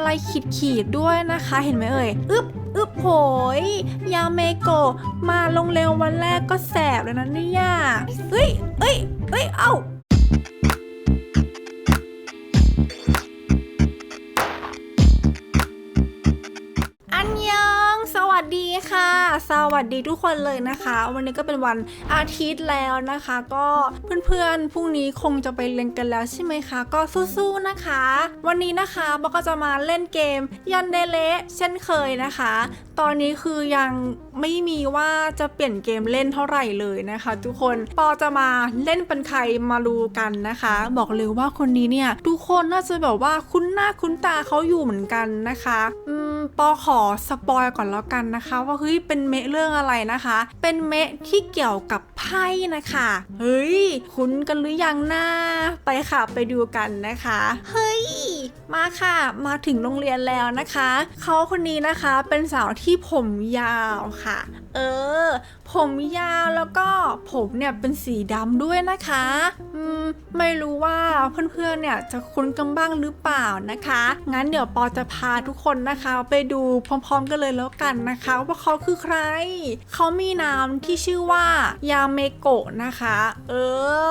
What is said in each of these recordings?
อะไรขีดขีดด้วยนะคะเห็นไหมเอ่ยอึบอึบโหย ยาเมโกะมาลงเร็ววันแรกก็แสบแล้วนะเนี่ยเอ้ยเอ้ยเอ้ยเอ้าอันยอง สวัสดีค่ะ สวัสดีทุกคนเลยนะคะ วันนี้ก็เป็นวันอาทิตย์แล้วนะคะ ก็เพื่อนๆพรุ่งนี้คงจะไปเรียนกันแล้วใช่ไหมคะ ก็สู้ๆนะคะ วันนี้นะคะบอกก็จะมาเล่นเกมยันเดเลเช่นเคยนะคะ ตอนนี้คือยังไม่มีว่าจะเปลี่ยนเกมเล่นเท่าไหร่เลยนะคะ ทุกคนปอจะมาเล่นเป็นใครมาดูกันนะคะ บอกเลยว่าคนนี้เนี่ยทุกคนน่าจะแบบว่าคุ้นหน้าคุ้นตาเขาอยู่เหมือนกันนะคะ อืมปอขอสปอยก่อนแล้วกันนะคะว่าเฮ้ยเป็นเมะเรื่องอะไรนะคะ เป็นเมะที่เกี่ยวกับไพ่นะคะ เฮ้ย คุ้นกันหรือยังนะไปค่ะไปดูกันนะคะ เฮ้ย มาค่ะ มาถึงโรงเรียนแล้วนะคะ เขาคนนี้นะคะเป็นสาวที่ผมยาวค่ะเออ ผมยาวแล้วก็ผมเนี่ยเป็นสีดำด้วยนะคะอืมไม่รู้ว่าเพื่อนๆเนี่ยจะคุ้นกันบ้างหรือเปล่านะคะ งั้นเดี๋ยวปอจะพาทุกคนนะคะ ไปดูพร้อมๆกันเลยแล้วกันนะคะ ว่าเขาคือใคร เขามีนามที่ชื่อว่ายาเมโกะนะคะ เอ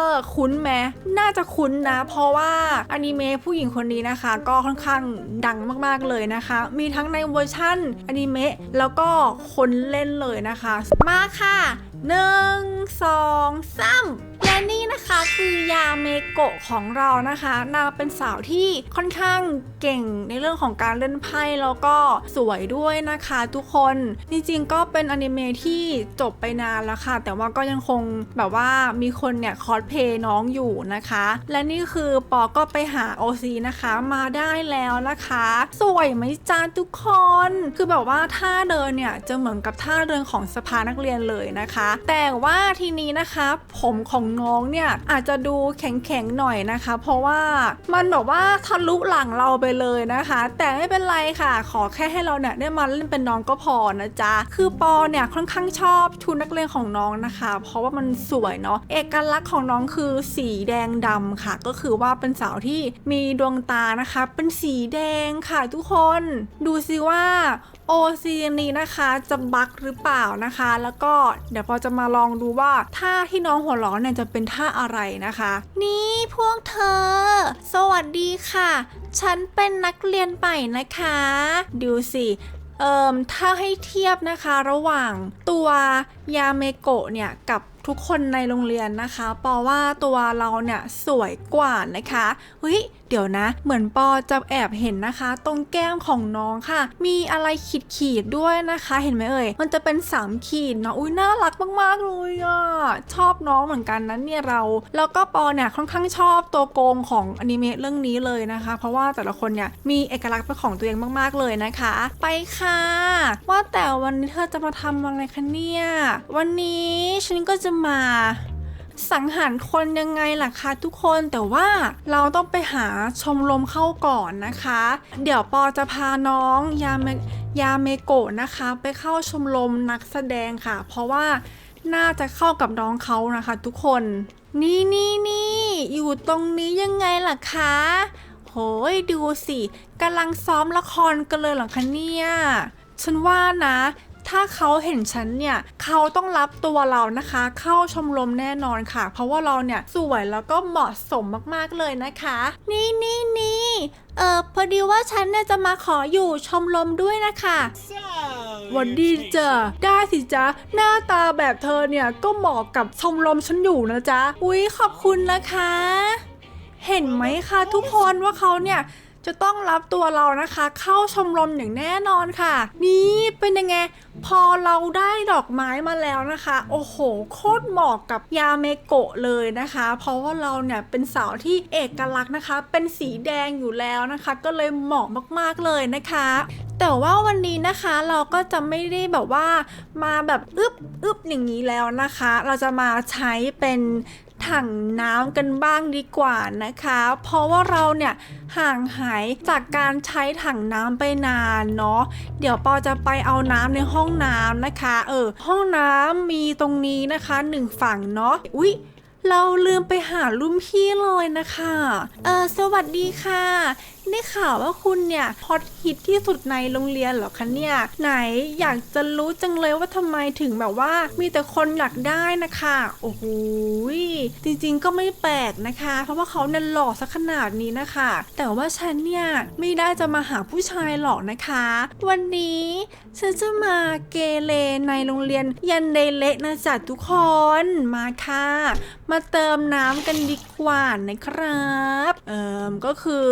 อ คุ้นไหมน่าจะคุ้นนะ เพราะว่าอนิเมะผู้หญิงคนนี้นะคะ ก็ค่อนข้างดังมากๆเลยนะคะ มีทั้งในเวอร์ชั่นอนิเมะแล้วก็คนเล่นเลยนะคะ มาค่ะหนึ่งสองสาม และนี่นะคะคือยาเมโกะของเรานะคะนางเป็นสาวที่ค่อนข้างเก่งในเรื่องของการเล่นไพ่แล้วก็สวยด้วยนะคะทุกคนจริงๆก็เป็นอนิเมะที่จบไปนานแล้วค่ะ แต่ว่าก็ยังคงแบบว่ามีคนเนี่ยคอสเพย์น้องอยู่นะคะ และนี่คือปอก็ไปหา OC นะคะมาได้แล้วนะคะ สวยไหมจ้าทุกคน คือแบบว่าท่าเดินเนี่ยจะเหมือนกับท่าเดินของสภานักเรียนเลยนะคะ แต่ว่าทีนี้นะคะ ผมของน้องเนี่ยอาจจะดูแข็งๆหน่อยนะคะ เพราะว่ามันแบบว่าทะลุหลังเราไปเลยนะคะ แต่ไม่เป็นไรค่ะ ขอแค่ให้เราเนี่ยได้มาเล่นเป็นน้องก็พอนะจ๊ะคือปอเนี่ยค่อนข้างชอบชุดนักเรียนของน้องนะคะ เพราะว่ามันสวยเนาะเอกลักษณ์ของน้องคือสีแดงดำค่ะ ก็คือว่าเป็นสาวที่มีดวงตานะคะ เป็นสีแดงค่ะทุกคน ดูสิว่า โอซีนี้นะคะจะบักหรือเปล่านะคะ แล้วก็เดี๋ยวพอจะมาลองดูว่าท่าที่น้องหัวเราะเนี่ยจะเป็นท่าอะไรนะคะ นี่พวกเธอ สวัสดีค่ะ ฉันเป็นนักเรียนใหม่นะคะ ดูสิเอ่มถ้าให้เทียบนะคะระหว่างตัวยาเมโกะเนี่ยกับ ทุกคนในโรงเรียนนะคะ ปอว่าตัวเราเนี่ยสวยกว่านะคะเฮ้ยเดี๋ยวนะ เหมือนปอจะแอบเห็นนะคะ ตรงแก้มของน้องค่ะ มีอะไรขีดขีดด้วยนะคะ เห็นไหมเอ่ยมันจะเป็นสามขีดเนาะอุ้ยน่ารักมากๆเลยอะ ชอบน้องเหมือนกันนะเนี่ยเรา แล้วก็ปอเนี่ยค่อนข้างชอบตัวโกงของอนิเมะเรื่องนี้เลยนะคะ เพราะว่าแต่ละคนเนี่ยมีเอกลักษณ์เป็นของตัวเองมากๆเลยนะคะ ไปค่ะ ว่าแต่วันนี้เธอจะมาทำอะไรคะเนี่ยวันนี้ฉันก็จะมาสังหารคนยังไงล่ะคะทุกคนแต่ว่าเราต้องไปหาชมรมเข้าก่อนนะคะ เดี๋ยวปอจะพาน้องยาเมยาเมโกะนะคะ ไปเข้าชมรมนักแสดงค่ะ เพราะว่า น่าจะเข้ากับน้องเขานะคะ ทุกคน นี่นี่นี่อยู่ตรงนี้ยังไงล่ะคะโหยดูสิกำลังซ้อมละครกันเลยเหรอคะเนี่ย ฉันว่านะ ถ้าเขาเห็นฉันเนี่ยเขาต้องรับตัวเรานะคะ เข้าชมรมแน่นอนค่ะ เพราะว่าเราเนี่ยสวยแล้วก็เหมาะสมมากๆเลยนะคะ นี่นี่นี่เออพอดีว่าฉันเนี่ยจะมาขออยู่ชมรมด้วยนะคะวันดีจ้ะได้สิจ๊ะ หน้าตาแบบเธอเนี่ยก็เหมาะกับชมรมฉันอยู่นะจ๊ะ อุ๊ย ขอบคุณนะคะ เห็นไหมคะทุกคนว่าเขาเนี่ย จะต้องรับตัวเรานะคะ เข้าชมรมอย่างแน่นอนค่ะ นี่เป็นยังไง พอเราได้ดอกไม้มาแล้วนะคะ โอ้โห โคตรเหมาะกับยาเมโกะเลยนะคะ เพราะว่าเราเนี่ยเป็นสาวที่เอกลักษณ์นะคะ เป็นสีแดงอยู่แล้วนะคะ ก็เลยเหมาะมากๆเลยนะคะแต่ว่าวันนี้นะคะเราก็จะไม่ได้แบบว่ามาแบบอึบอึบอย่างนี้แล้วนะคะ เราจะมาใช้เป็น ถังน้ำกันบ้างดีกว่านะคะ เพราะว่าเราเนี่ยห่างหายจากการใช้ถังน้ำไปนานเนาะเดี๋ยวปอจะไปเอาน้ำในห้องน้ำนะคะ เออ ห้องน้ำมีตรงนี้นะคะหนึ่งฝั่งเนาะอุ๊ยเราลืมไปหารุ่นพี่เลยนะคะ เออสวัสดีค่ะ ได้ข่าวว่าคุณเนี่ยฮอตฮิตที่สุดในโรงเรียนเหรอคะเนี่ย ไหนอยากจะรู้จังเลยว่าทำไมถึงแบบว่า มีแต่คนอยากได้นะคะ โอ้โหจริงๆก็ไม่แปลกนะคะ เพราะว่าเขาเนี่ยหล่อสักขนาดนี้นะคะ แต่ว่าฉันเนี่ยไม่ได้จะมาหาผู้ชายหรอกนะคะ วันนี้ฉันจะมาเกเรในโรงเรียนยันเดเละนะจ๊ะทุกคนมาค่ะ มาเติมน้ำกันดีกว่านะครับ เอ่มก็คือ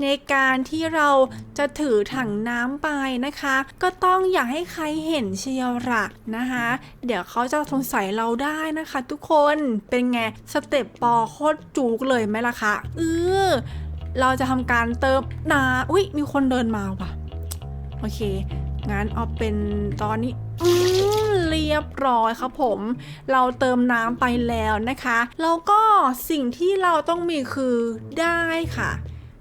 ในการที่เราจะถือถังน้ำไปนะคะ ก็ต้องอย่าให้ใครเห็นเชียวละนะคะ เดี๋ยวเขาจะสงสัยเราได้นะคะ ทุกคนเป็นไงสเต็ปปอโคตรจูกเลยไหมล่ะคะเออเราจะทำการเติมน้ำอุ้ยมีคนเดินมาว่ะโอเคงั้นเอาเป็นตอนนี้อืเรียบร้อยครับผม เราเติมน้ำไปแล้วนะคะ แล้วก็สิ่งที่เราต้องมีคือได้ค่ะ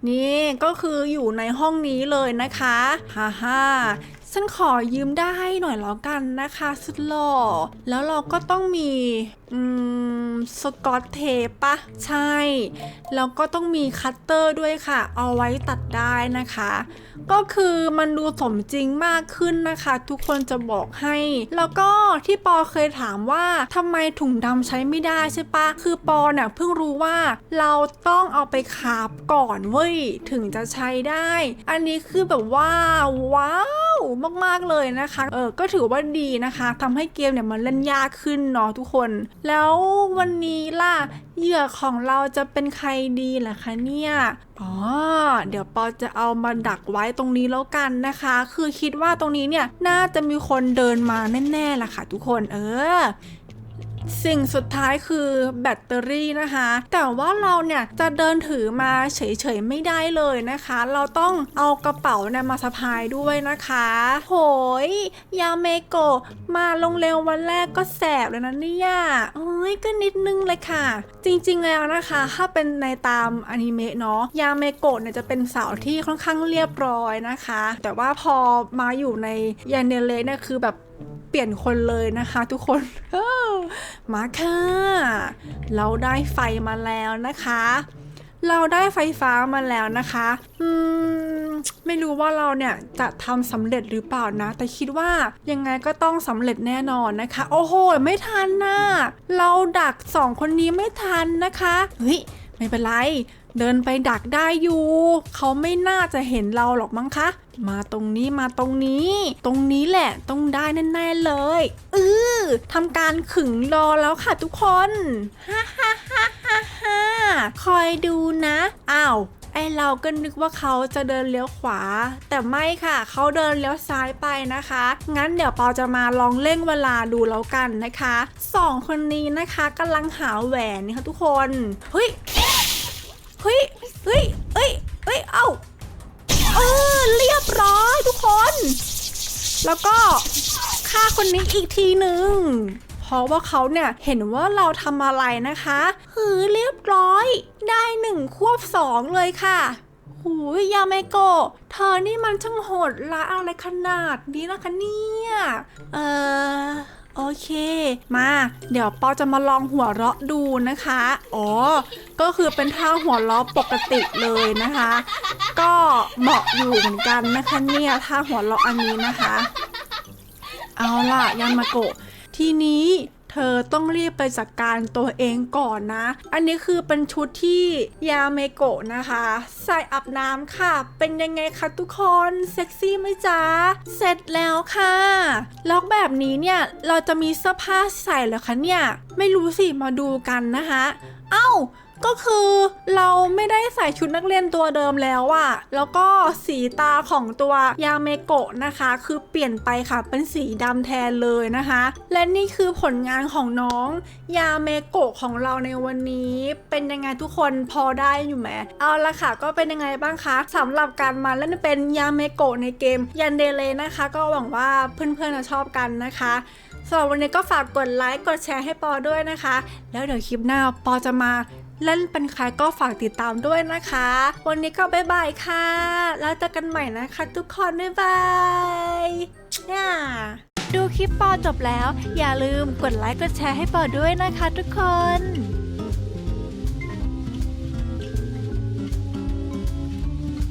นี่ก็คืออยู่ในห้องนี้เลยนะคะฮ่าฮ่าฉันขอยืมได้หน่อยแล้วกันนะคะ สุดหล่อแล้วเราก็ต้องมี อืม สกอตเทปปะใช่ แล้วก็ต้องมีคัตเตอร์ด้วยค่ะ เอาไว้ตัดได้นะคะ ก็คือมันดูสมจริงมากขึ้นนะคะ ทุกคนจะบอกให้ แล้วก็ที่ปอเคยถามว่าทำไมถุงดำใช้ไม่ได้ใช่ปะคือปอเนี่ยเพิ่งรู้ว่าเราต้องเอาไปคาบก่อนเว้ย ถึงจะใช้ได้ อันนี้คือแบบว่า ว้าวมากๆเลยนะคะ เออก็ถือว่าดีนะคะทำให้เกมเนี่ยมันเล่นยากขึ้นเนาะทุกคนแล้ววันนี้ล่ะ เหยื่อของเราจะเป็นใครดีล่ะคะเนี่ย อ๋อ เดี๋ยวปอจะเอามาดักไว้ตรงนี้แล้วกันนะคะ คือคิดว่าตรงนี้เนี่ยน่าจะมีคนเดินมาแน่ๆล่ะค่ะทุกคน เออ สิ่งสุดท้ายคือแบตเตอรี่นะคะ แต่ว่าเราเนี่ยจะเดินถือมาเฉยๆไม่ได้เลยนะคะ เราต้องเอากระเป๋าเนี่ยมาสะพายด้วยนะคะโหยยาเมโกะมาลงเร็ววันแรกก็แสบเลยนะเนี่ยโอ้ยก็นิดนึงเลยค่ะ จริงๆแล้วนะคะ ถ้าเป็นในตามอนิเมะเนาะยาเมโกะเนี่ยจะเป็นสาวที่ค่อนข้างเรียบร้อยนะคะ แต่ว่าพอมาอยู่ในยันเนเลเนี่ยคือแบบ เปลี่ยนคนเลยนะคะ ทุกคนมาค่ะ เราได้ไฟมาแล้วนะคะ เราได้ไฟฟ้ามาแล้วนะคะอืมไม่รู้ว่าเราเนี่ยจะทำสำเร็จหรือเปล่านะ แต่คิดว่ายังไงก็ต้องสำเร็จแน่นอนนะคะ โอ้โห ไม่ทันนะเราดักสองคนนี้ไม่ทันนะคะเฮ้ยไม่เป็นไร เดินไปดักได้อยู่ เขาไม่น่าจะเห็นเราหรอกมั้งคะ มาตรงนี้มาตรงนี้ ตรงนี้แหละต้องได้แน่ๆเลยเออทำการขึงรอแล้วค่ะทุกคนฮ่าฮ่าฮ่าฮ่าฮ่าคอยดูนะอ้าวไอเราก็นึกว่าเขาจะเดินเลี้ยวขวา แต่ไม่ค่ะ เขาเดินเลี้ยวซ้ายไปนะคะ งั้นเดี๋ยวปอจะมาลองเร่งเวลาดูแล้วกันนะคะสองคนนี้นะคะกำลังหาแหวนนี่ค่ะทุกคนเฮ้ย เฮ้ยเฮ้ยเฮ้ยเฮ้ยเอ้าเออเรียบร้อยทุกคน แล้วก็ฆ่าคนนี้อีกทีหนึ่งเพราะว่าเขาเนี่ยเห็นว่าเราทำอะไรนะคะหือเรียบร้อย ได้หนึ่งควบสองเลยค่ะหูยยาเมโกะเธอนี่มันช่างโหดร้ายอะไรขนาดนี้นะคะเนี่ย เออ โอเค มา เดี๋ยวปอจะมาลองหัวเราะดูนะคะ อ๋อ ก็คือเป็นท่าหัวเราะปกติเลยนะคะ ก็เหมาะอยู่เหมือนกันนะคะเนี่ยท่าหัวเราะอันนี้นะคะ เอาล่ะยามาโกะทีนี้ เธอต้องรีบไปจัดการตัวเองก่อนนะ อันนี้คือเป็นชุดที่ยาเมโกะนะคะ ใส่อาบน้ำค่ะ เป็นยังไงคะทุกคน เซ็กซี่ไหมจ๊ะ เสร็จแล้วค่ะล็อกแบบนี้เนี่ย เราจะมีเสื้อผ้าใส่เหรอคะเนี่ย ไม่รู้สิ มาดูกันนะคะ เอ้า ก็คือเราไม่ได้ใส่ชุดนักเรียนตัวเดิมแล้วอะแล้วก็สีตาของตัวยาเมโกะนะคะ คือเปลี่ยนไปค่ะเป็นสีดำแทนเลยนะคะ และนี่คือผลงานของน้องยาเมโกะของเราในวันนี้เป็นยังไงทุกคนพอได้อยู่ไหมเอาละค่ะ ก็เป็นยังไงบ้างคะสำหรับการมาเล่นเป็นยาเมโกะในเกมยันเดเลนะคะ ก็หวังว่าเพื่อนๆจะชอบกันนะคะสำหรับวันนี้ก็ฝากกดไลค์กดแชร์ให้ปอด้วยนะคะ แล้วเดี๋ยวคลิปหน้าปอจะมา เล่นเป็นใครก็ฝากติดตามด้วยนะคะ วันนี้ก็บ๊ายบายค่ะ แล้วเจอกันใหม่นะคะทุกคน บ๊ายบายนี่ดูคลิปปอจบแล้ว อย่าลืมกดไลค์กดแชร์ให้ปอด้วยนะคะทุกคน